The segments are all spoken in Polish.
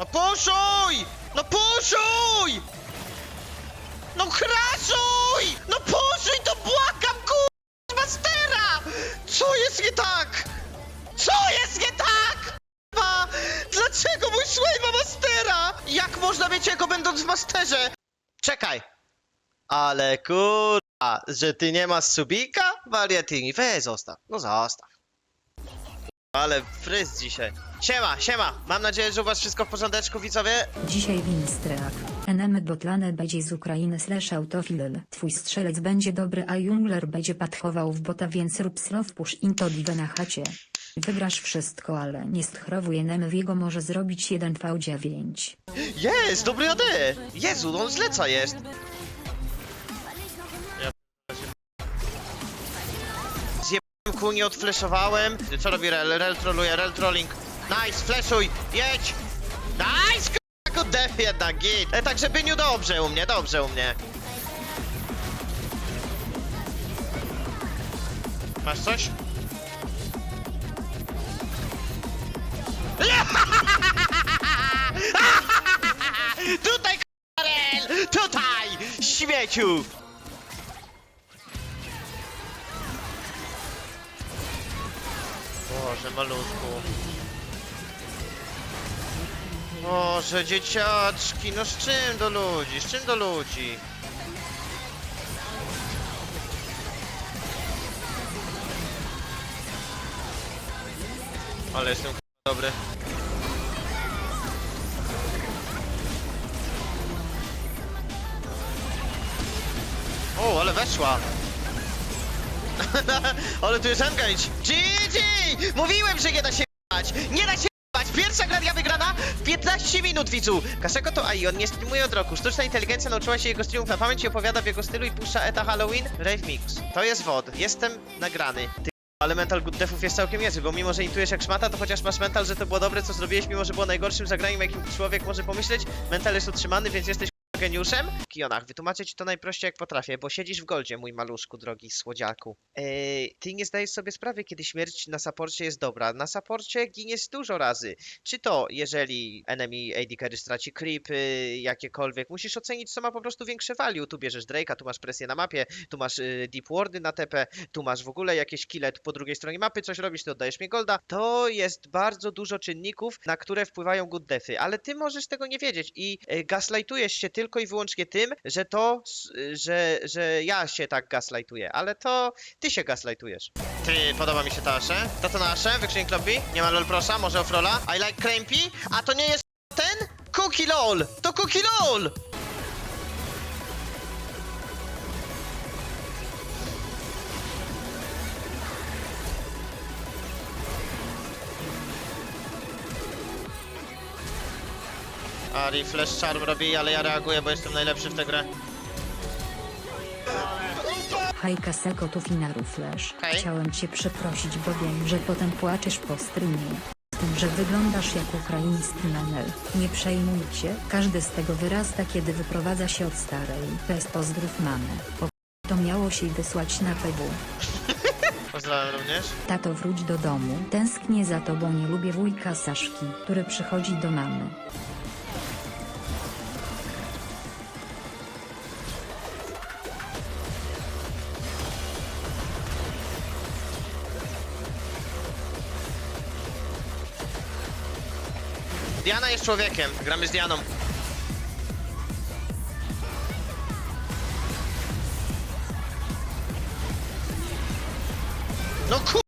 No puszuj! No puszuj! No kraszuj! No puszuj to błagam kur... Mastera! Co jest nie tak? Co jest nie tak? Kurwa! Dlaczego mój Sway ma Mastera? Jak można mieć jego będąc w Masterze? Czekaj! Ale kurwa, że ty nie masz subika? Wariatini, weź zostaw. No zostaw. Ale fryz dzisiaj. Siema, siema. Mam nadzieję, że u was wszystko w porządeczku, widzowie. Dzisiaj Winstreak. NM Botlane będzie z Ukrainy slash autofil. Twój strzelec będzie dobry, a jungler będzie patchował w bota, więc rób slow push into dive na chacie. Wygrasz wszystko, ale nie strowuj NM w jego może zrobić 1v9. Jest, dobry AD. Jezu, no on zleca jest. Kół, nie odfleszowałem. Co robi Rel? Rel troluje, Rel trolling. Nice, fleszuj, jedź. Nice, k***a, def jednak, git. E, także Byniu dobrze u mnie, dobrze u mnie. Masz coś? Tutaj Karel! Tutaj! Śmieciu! Boże, malutku. Boże, dzieciaczki, no z czym do ludzi? Z czym do ludzi? Ale jestem dobry. O, ale weszła. ale tu jest engage. GG! Mówiłem, że nie da się bać. Nie da się bać. Pierwsza gra wygrana w 15 minut, widzu. Kaseko to AI, on nie streamuje od roku. Sztuczna inteligencja nauczyła się jego streamów na pamięć i opowiada w jego stylu i puszcza eta Halloween. Rave Mix. To jest WOD. Jestem nagrany. Ty ale mental good defów jest całkiem niezły, bo mimo, że intujesz jak szmata, to chociaż masz mental, że to było dobre, co zrobiłeś, mimo, że było najgorszym zagraniem, jakim człowiek może pomyśleć, mental jest utrzymany, więc jesteś geniuszem? Kionach, wytłumaczę ci to najprościej jak potrafię, bo siedzisz w goldzie, mój maluszku, drogi słodziaku. Eee, ty nie zdajesz sobie sprawy, kiedy śmierć na saporcie jest dobra. Na saporcie giniesz dużo razy. Czy to, jeżeli enemy AD carry straci creepy, jakiekolwiek, musisz ocenić, co ma po prostu większe value. Tu bierzesz Drake'a, tu masz presję na mapie, tu masz y, deep wardy na TP, tu masz w ogóle jakieś kile po drugiej stronie mapy, coś robisz, ty oddajesz mi golda. To jest bardzo dużo czynników, na które wpływają good defy, ale ty możesz tego nie wiedzieć i y, gaslightujesz się tylko i wyłącznie tym, że to, że, że ja się tak gaslightuję, ale to ty się gaslightujesz. Ty, podoba mi się ta Ashe. To to na Ashe, wykrzyknik lobby, nie ma lol prosa, może offrola. I like crampy, a to nie jest ten? Cookie lol! To cookie lol! Ari flash charm robi, ale ja reaguję, bo jestem najlepszy w tę grę. Hej Kaseko tu finaru flash. Hej. Chciałem cię przeprosić, bo wiem, że potem płaczesz po streamie. Z tym, że wyglądasz jak ukraiński menel. Nie przejmujcie, każdy z tego wyrasta kiedy wyprowadza się od starej. Bez pozdrów mamy. Po to miało się wysłać na PW. Pozdrawiam również. Tato wróć do domu. Tęsknię za tobą nie lubię wujka Saszki, który przychodzi do mamy. Diana jest człowiekiem, gramy z Dianą. No ku...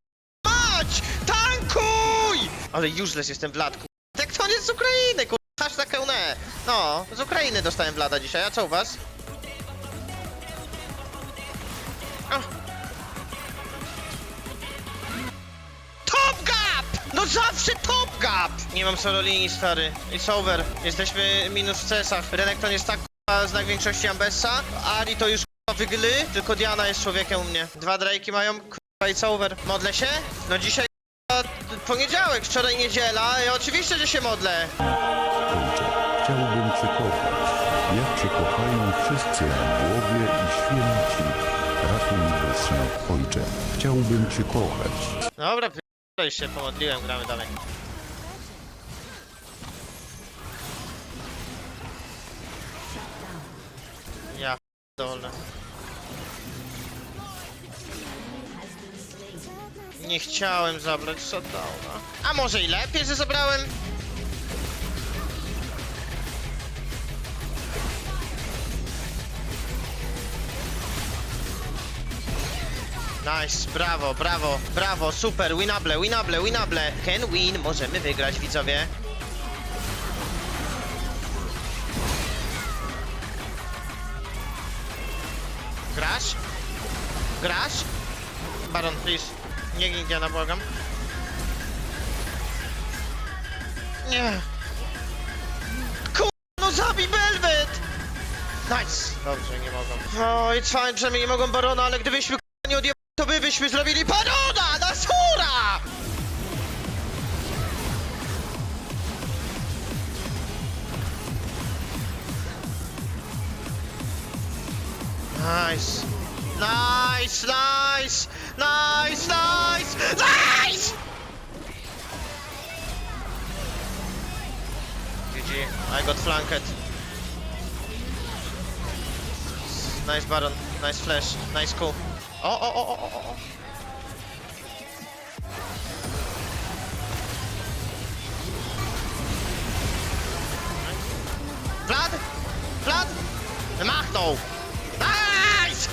mać! Tankuj! Ale useless jestem Vlad, ku... Jak to on jest z Ukrainy, ku... Hashtag EUNE. No, z Ukrainy dostałem Vlada dzisiaj, a co u was? Gap! No zawsze top gap! Nie mam solo linii, stary. It's over. Jesteśmy minus w CS-ach. Renekton jest tak k***a, znak większości Ambessa. Ari to już k***a wygly, tylko Diana jest człowiekiem u mnie. Dwa Drake'i mają, k***a, it's over. Modlę się? No dzisiaj k***a, poniedziałek, wczoraj niedziela. Ja oczywiście, że się modlę. Chciałbym Cię kochać, jak Cię kochają wszyscy aniołowie i święci. Ratuj grzeszny Ojcze, chciałbym Cię kochać. Dobra, tutaj się pomodliłem, gramy dalej. Ja dolne. Nie chciałem zabrać shutdowna. A może i lepiej, że zabrałem? Nice, brawo, brawo, brawo, super, winable, winable, winable. Can win, możemy wygrać, widzowie. Grasz? Grasz? Baron, please. Nie gin Diana, błagam. Nie. Kur... no zabij Velvet! Nice! Dobrze, nie mogą. O, it's fine, przynajmniej nie mogą Barona, ale gdybyśmy. To by byśmy zrobili Barona! Na sura! Nice. Nice, nice, nice, nice, nice! GG, I got flanked. Nice Baron, nice flash, nice cool. O, o, o, o, o, o. Vlad! Vlad! Machnął! Nice!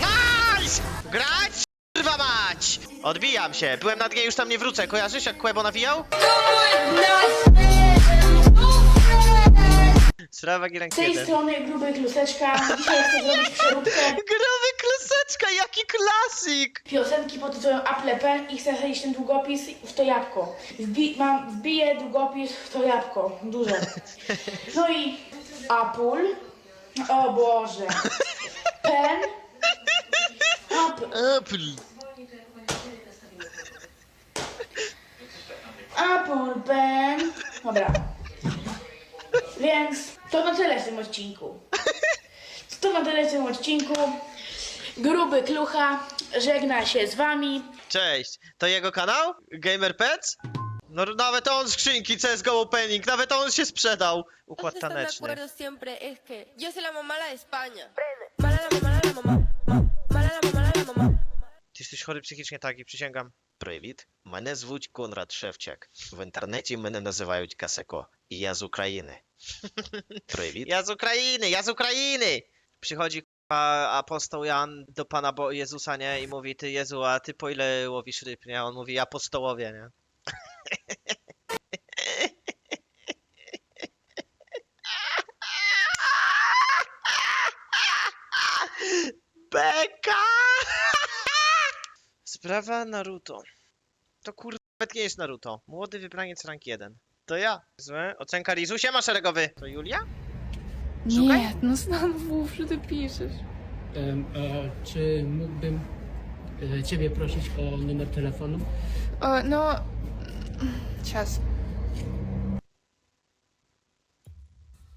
Nice! Grać! Kurwa mać! Odbijam się. Byłem na dnie, już tam nie wrócę. Kojarzysz jak Quebo nawijał? Sprawa Girank Z tej 1. strony gruby kluseczka. Dzisiaj chcę zrobić przeróbkę Growy kluseczka, jaki klasik! piosenki pod tytułem Apple Pen i chcę wsadzić ten długopis w to jabłko. Wbi mam, wbiję długopis w to jabłko, duże. No i Apple, o Boże, Pen, Apple, Apple. Apple Pen, dobra. Więc to na tyle w tym odcinku. To na tyle w tym odcinku. Gruby Klucha żegna się z wami. Cześć, to jego kanał? Gamer Pets? No nawet on skrzynki CSGO Opening, nawet on się sprzedał. Układ están de taneczny. acuerdo siempre es que yo soy la mamá la de España. Mala la mamá, la mamá. Ty jesteś chory psychicznie, tak, i przysięgam. Привіт, мене звуть Конрад Шевчак. В інтернеті мене називають Касеко. І я з України. Привіт. Я з України, я з України! Przychodzi k***a, apostoł Jan do Pana Bo Jezusa, nie? I mówi, ty Jezu, a ty po ile łowisz ryb, nie? On mówi, apostołowie, nie? Beka! Sprawa Naruto. To kurde, nawet nie jest Naruto. Młody wybraniec rank 1. To ja. Złe. Ocenka Rizu. Siema szeregowy. To Julia? Szukaj. Nie, no znowu, że ty piszesz. Em, a czy mógłbym e, Ciebie prosić o numer telefonu? O, no... Cias.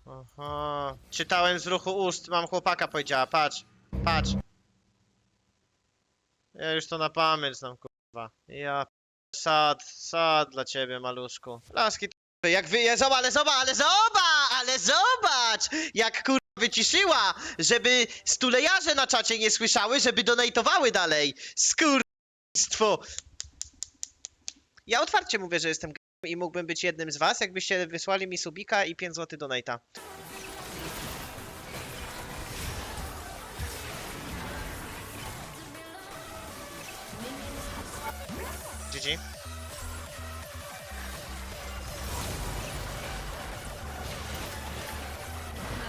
Aha. Czytałem z ruchu ust. Mam chłopaka powiedziała. Patrz. Patrz. Ja już to na pamięć znam, kurwa. Ja sad, sad dla ciebie, maluszku. Laski t- jak wyje, ale zobacz, ale zobacz, ale zobacz! Jak kurwa wyciszyła, żeby stulejarze na czacie nie słyszały, żeby donatowały dalej. Skurstwo. Ja otwarcie mówię, że jestem g- i mógłbym być jednym z was, jakbyście wysłali mi subika i 5 zł donata. GG.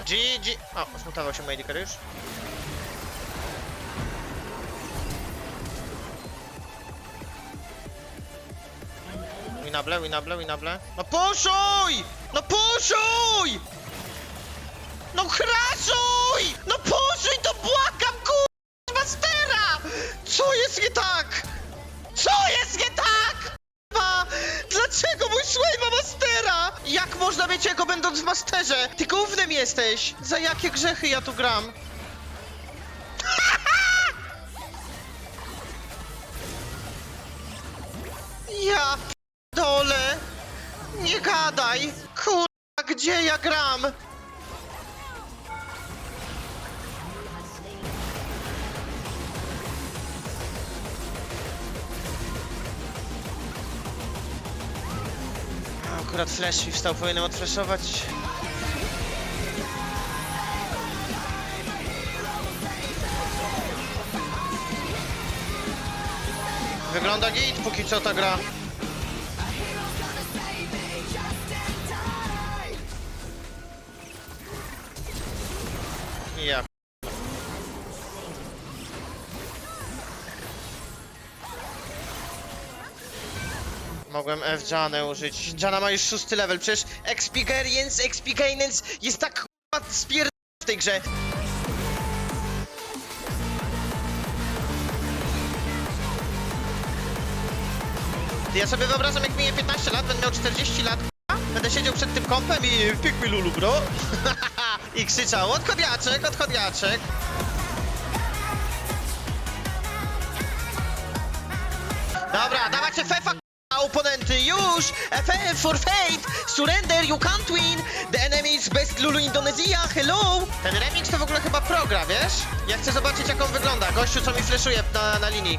GG. O, zmutował się Medical już. Winable, winable, winable. No puszuj! No puszuj! No krasuj! No puszuj to błagam, kur... Mastera! Co jest nie tak? Mieć jego będąc w Masterze? Ty gównem jesteś! Za jakie grzechy ja tu gram? Akurat flash mi wstał, powinienem odflashować. Wygląda git, póki co ta gra. Mogłem F Janę użyć. Jana ma już szósty level, przecież Experience, Experience jest tak k***a w tej grze. Ja sobie wyobrażam, jak minie 15 lat, będę miał 40 lat, będę siedział przed tym kompem i pick me lulu, bro. I krzyczał, odchodniaczek, odchodniaczek. Dobra, dawacie fefa, oponenty, już! FF for fate! Surrender, you can't win! The enemy is best Lulu Indonesia, hello! Ten remix to w ogóle chyba progra, wiesz? Ja chcę zobaczyć, jak on wygląda. Gościu, co mi fleszuje na, na linii.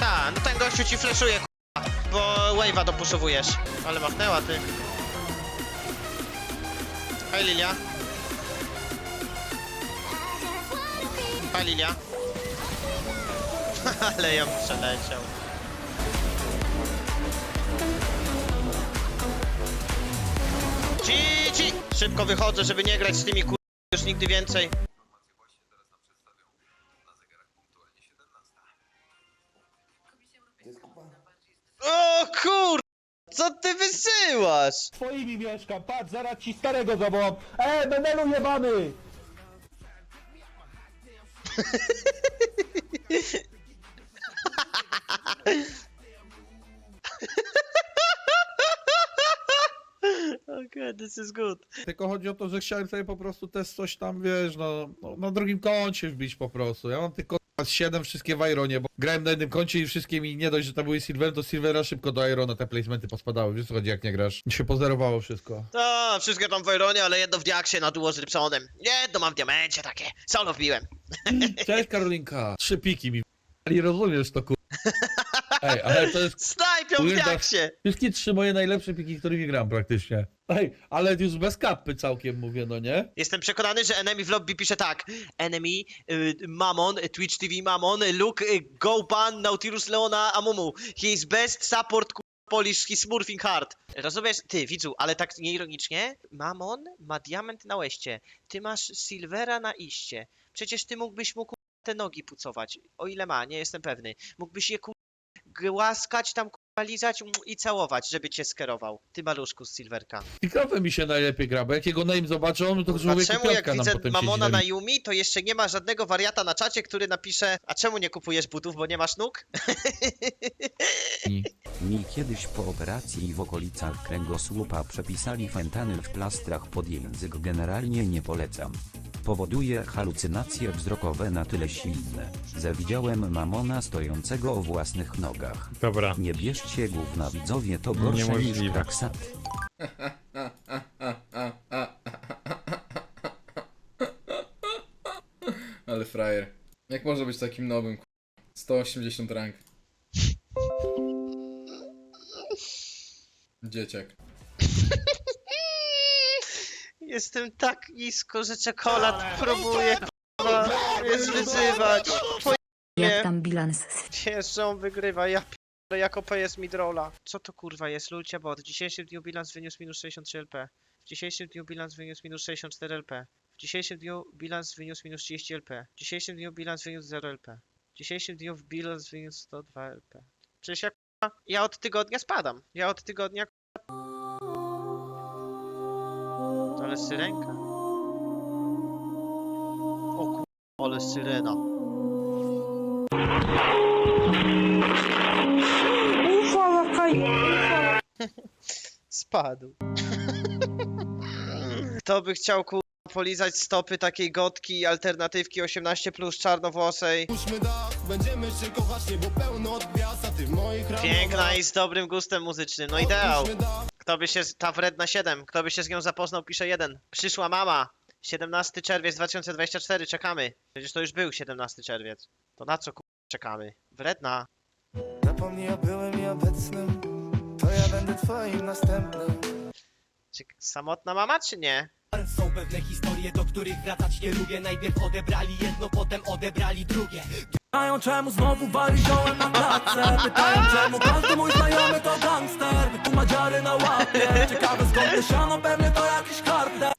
Ta, no ten gościu ci fleszuje, k***a, bo wave'a dopuszowujesz. Ale machnęła, ty. Hej, Lilia. Hej, Lilia. Ale ją przeleciał. GG! Szybko wychodzę, żeby nie grać z tymi kur... już nigdy więcej. O kur... Co ty wysyłasz? Twoimi mieszkam, patrz, zaraz ci starego zawołam. E, Menelu jebany! Okay, this is good. Tylko chodzi o to, że chciałem sobie po prostu też coś tam, wiesz, no, no na drugim koncie wbić po prostu. Ja mam tylko 7 wszystkie w Ironie, bo grałem na jednym koncie i wszystkie mi nie dość, że to były Silver, to Silvera szybko do Irona te placementy pospadały. Wiesz co chodzi, jak nie grasz? Mi się pozerowało wszystko. No, wszystkie tam w Ironie, ale jedno w Diaksie na duo z Rybsonem. Jedno mam w Diamencie takie. Solo wbiłem. Cześć Karolinka! Trzy piki mi ale rozumiesz to kur... Ej, ale to jest Snajpią w Weirda- Diaksie. wszystkie trzy moje najlepsze piki, którymi gram praktycznie. Ej, ale już bez kapy całkiem mówię, no nie? Jestem przekonany, że enemy w lobby pisze tak. Enemy, y, Mamon, Twitch TV Mamon, Luke, y, Gopan, Nautilus Leona, Amumu. He is best support ku- Polish, he smurfing hard. Rozumiesz? Ty, widzu, ale tak nieironicznie, Mamon ma diament na łeście. Ty masz Silvera na iście. Przecież ty mógłbyś mu te nogi pucować. O ile ma, nie jestem pewny. Mógłbyś je ku... głaskać tam, ku- lizać i całować, żeby cię skierował. Ty maluszku z Silverka. Pikowe mi się najlepiej gra, bo jak jego name zobaczą, no to A człowiek czemu jak widzę Mamona na Yumi, to jeszcze nie ma żadnego wariata na czacie, który napisze A czemu nie kupujesz butów, bo nie masz nóg? Mi kiedyś po operacji w okolicach kręgosłupa przepisali fentanyl w plastrach pod język generalnie nie polecam. Powoduje halucynacje wzrokowe na tyle silne, że widziałem mamona stojącego o własnych nogach. Dobra. Nie bierzcie gówna widzowie to gorsze niż Niemożliwe. kraksat. Ale frajer. Jak można być takim nowym? ku- 180 rank. Dzieciak. Jestem tak nisko, że czekolad próbuje k***a, mnie zwyzywać. Nie. Jak tam bilans z Jeszcze on wygrywa, ja p***a, jak OP jest midrola. Co to kurwa jest, Lulcia bot? W dzisiejszym dniu bilans wyniósł minus 63 LP. W dzisiejszym dniu bilans wyniósł minus 64 LP. W dzisiejszym dniu bilans wyniósł minus 30 LP. W dzisiejszym dniu bilans wyniósł 0 LP. W dzisiejszym dniu bilans wyniósł 102 LP. Przecież ja k***a, ja od tygodnia spadam. Ja od tygodnia Ale syrenka. O k***a, ale syrena. Spadł. Kto by chciał ku... polizać stopy takiej gotki alternatywki 18 plus czarnowłosej? Piękna i z dobrym gustem muzycznym, no ideał. Kto by się, z- ta wredna 7, kto by się z nią zapoznał, pisze 1. Przyszła mama. 17 czerwiec 2024, czekamy. Przecież to już był 17 czerwiec. To na co ku... czekamy? Wredna. Zapomnij o byłym i obecnym To ja będę twoim następnym Czy samotna mama, czy nie? Są pewne historie, do których wracać nie lubię Najpierw odebrali jedno, potem odebrali drugie Pytają czemu znowu wali ziołem na klatce Pytają czemu każdy mój znajomy to gangster Tu ma dziary na łapie Ciekawe skąd te siano, pewnie to jakiś kartel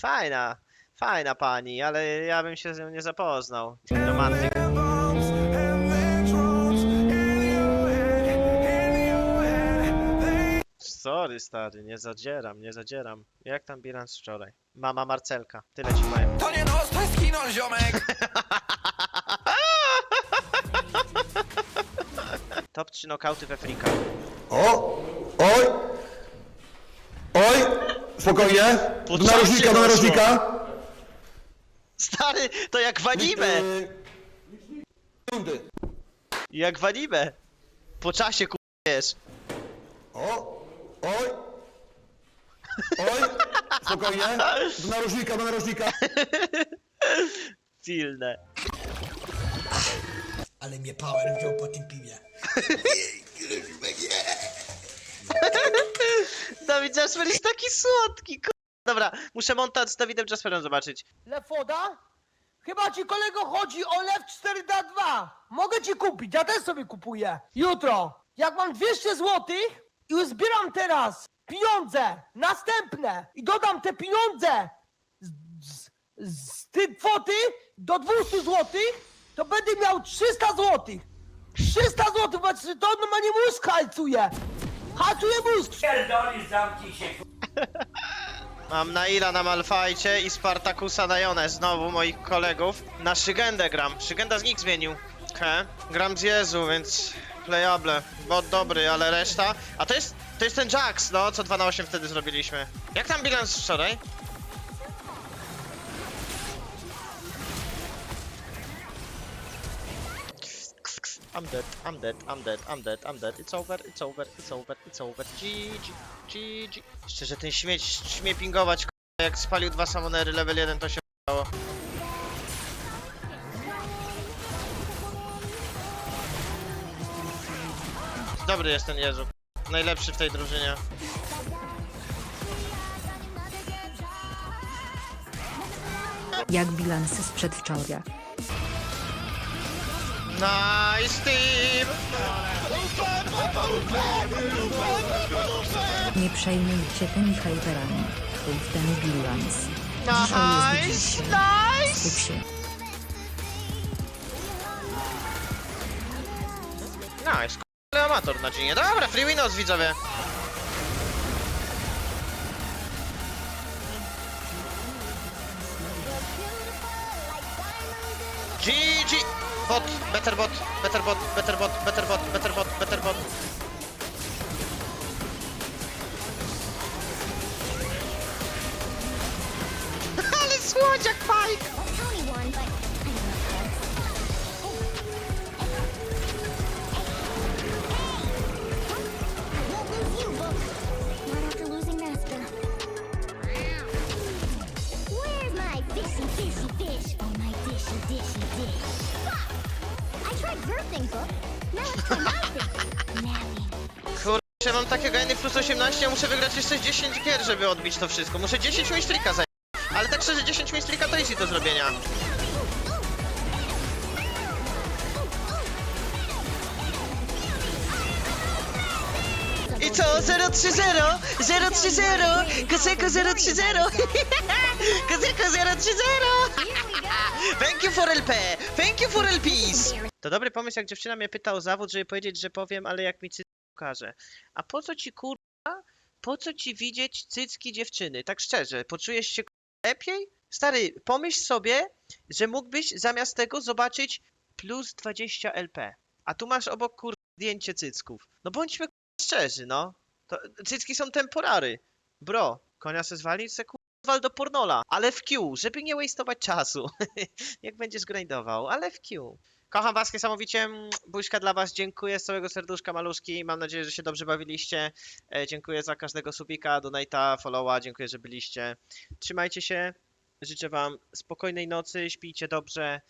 Fajna, fajna pani, ale ja bym się z nią nie zapoznał. Romantyk. Sorry stary, nie zadzieram, nie zadzieram. Jak tam bilans wczoraj? Mama Marcelka, tyle ci powiem. To nie nos, to jest kino, ziomek Top 3 nokauty we Frika. O! Oj! Oj! Spokojnie! Po Do narożnika, czasie do narożnika. Stary, to jak w anime! Jak w anime! Po czasie ku... wiesz. O! Oj! Oj! Spokojnie! Do narożnika, do narożnika! Silne. Ale mnie power wziął po tym piwie. Dawid Jasper jest taki słodki, ku... Dobra, muszę montaż z Dawidem Jasperem zobaczyć. Lefoda? Chyba ci kolego chodzi o Lew 4 na 2 Mogę ci kupić, ja też sobie kupuję. Jutro, jak mam 200 złotych i uzbieram teraz pieniądze następne i dodam te pieniądze z, z, z tej kwoty do 200 złotych, to będę miał 300 złotych. 300 złotych, bo to normalnie mózg halcuje. Halcuje mózg. Mam Naila na Malfajcie i Spartakusa na Jonę, znowu moich kolegów. Na Szygendę gram, Szygenda z nich zmienił. He, gram z Jezu, więc playable. Bot dobry, ale reszta... A to jest, to jest ten Jax, no, co 2 na 8 wtedy zrobiliśmy. Jak tam bilans wczoraj? I'm dead, I'm dead, I'm dead, I'm dead, I'm dead. It's over, it's over, it's over, it's over. GG, GG. Szczerze, ten śmieć śmie pingować, k***a, jak spalił dwa samonery level 1, to się dało. Dobry jest ten Jezu. Najlepszy w tej drużynie. Jak bilansy z przedwczoraj. Nice team! Nie przejmujcie tymi hejterami. Chuj w ten bilans. Dzisiaj jest Nice, dzisiaj. nice! Się. Nice, amator na dzień. Dobra, free winos widzowie. GG! Bot, better bot, better bot, better bot, better bot, better bot, better bot. Ale słodziak Pike! Dishy, dish. Fuck! I tried your thing, book. Now it's for my thing. Mam takiego N plus 18, ja muszę wygrać jeszcze 10 gier, żeby odbić to wszystko. Muszę 10 mistrika zająć. Ale tak szczerze, 10 mistrika to easy do zrobienia. Co? 030? 030? Koseko 030? Koseko 030? Thank you for LP! Thank you for LPs! To dobry pomysł, jak dziewczyna mnie pyta o zawód, żeby powiedzieć, że powiem, ale jak mi cycki pokaże. A po co ci kurwa? Po co ci widzieć cycki dziewczyny? Tak szczerze, poczujesz się lepiej? Stary, pomyśl sobie, że mógłbyś zamiast tego zobaczyć plus 20 LP. A tu masz obok kur... zdjęcie cycków. No bądźmy szczerzy, no. To, cycki są temporary. Bro, konia se zwalić, se kurwa do pornola, ale w Q, żeby nie waste'ować czasu. Jak będziesz grindował, ale w Q. Kocham was niesamowicie. Buźka dla was. Dziękuję z całego serduszka maluszki. Mam nadzieję, że się dobrze bawiliście. E, dziękuję za każdego subika, donata, followa. Dziękuję, że byliście. Trzymajcie się. Życzę wam spokojnej nocy, śpijcie dobrze.